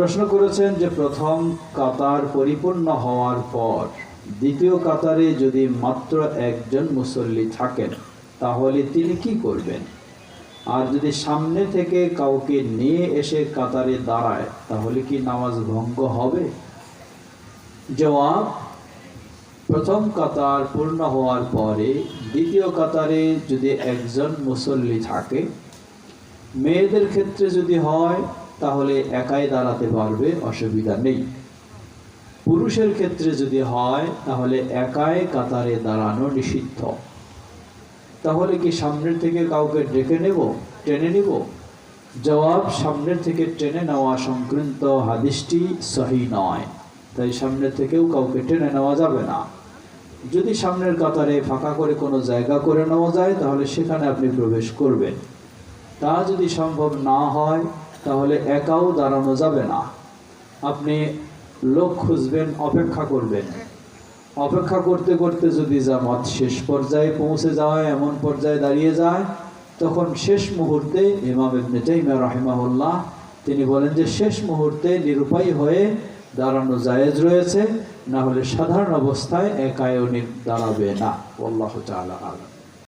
প্রশ্ন করেছেন যে প্রথম কাতার পরিপূর্ণ হওয়ার পর দ্বিতীয় কাতারে যদি মাত্র একজন মুসল্লি থাকেন, তাহলে তিনি কি করবেন? আর যদি সামনে থেকে কাউকে নিয়ে এসে কাতারে দাঁড়ায়, তাহলে কি নামাজ ভঙ্গ হবে? জবাব, প্রথম কাতার পূর্ণ হওয়ার পরে দ্বিতীয় কাতারে যদি একজন মুসল্লি থাকে, মেয়েদের ক্ষেত্রে যদি হয় তাহলে একাই দাঁড়াতে পারবে, অসুবিধা নেই। পুরুষের ক্ষেত্রে যদি হয়, তাহলে একাই কাতারে দাঁড়ানো নিষিদ্ধ। তাহলে কি সামনের থেকে কাউকে ডেকে নেব, টেনে নেব? জবাব, সামনের থেকে টেনে নেওয়া সংক্রান্ত হাদিসটি সহি নয়। তাই সামনের থেকেও কাউকে টেনে নেওয়া যাবে না। যদি সামনের কাতারে ফাঁকা করে কোনো জায়গা করে নেওয়া যায়, তাহলে সেখানে আপনি প্রবেশ করবেন। তা যদি সম্ভব না হয় তাহলে একাও দাঁড়ানো যাবে না। আপনি লোক খুঁজবেন, অপেক্ষা করবেন। অপেক্ষা করতে করতে যদি জামাত শেষ পর্যায়ে পৌঁছে যায়, এমন পর্যায়ে দাঁড়িয়ে যায়, তখন শেষ মুহূর্তে ইমাম ইবনে তাইমিয়া রাহিমাহুল্লাহ, তিনি বলেন যে শেষ মুহূর্তে নিরুপায় হয়ে দাঁড়ানো জায়েজ রয়েছে, না হলে সাধারণ অবস্থায় একায়ও দাঁড়াবে না। আল্লাহ আলাম।